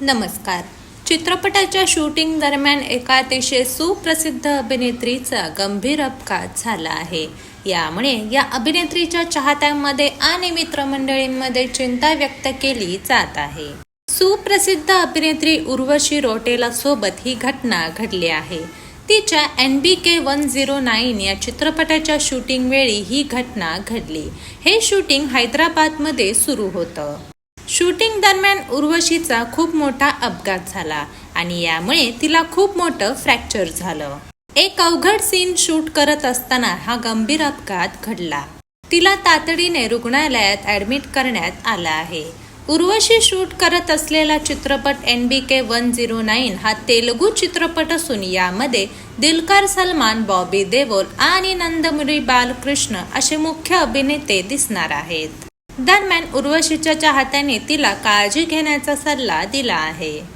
नमस्कार. चित्रपटाच्या शूटिंग दरम्यान एका अतिशय सुप्रसिद्ध अभिनेत्रीचा गंभीर अपघात झाला आहे. यामुळे या अभिनेत्रीच्या चाहत्यांमध्ये आणि मित्रमंडळींमध्ये चिंता व्यक्त केली जात आहे. सुप्रसिद्ध अभिनेत्री उर्वशी रोटेला सोबत ही घटना घडली आहे. तिच्या N B K one zero nine या चित्रपटाच्या शूटिंग वेळी ही घटना घडली. हे शूटिंग हैदराबादमध्ये सुरू होतं. शूटिंग दरम्यान उर्वशीचा खूप मोठा अपघात झाला आणि यामुळे तिला खूप मोठं फ्रॅक्चर झालं. एक अवघड सीन शूट करत असताना हा गंभीर अपघात घडला. तिला तातडीने रुग्णालयात ऍडमिट करण्यात आलं आहे. उर्वशी शूट करत असलेला चित्रपट N B K one zero nine हा तेलुगू चित्रपट असून यामध्ये दिलकर सलमान बॉबी देओल आणि नंदमुरी बालकृष्ण असे मुख्य अभिनेते दिसणार आहेत. दरम्यान उर्वशीच्या चाहत्याने तिला काळजी घेण्याचा सल्ला दिला आहे.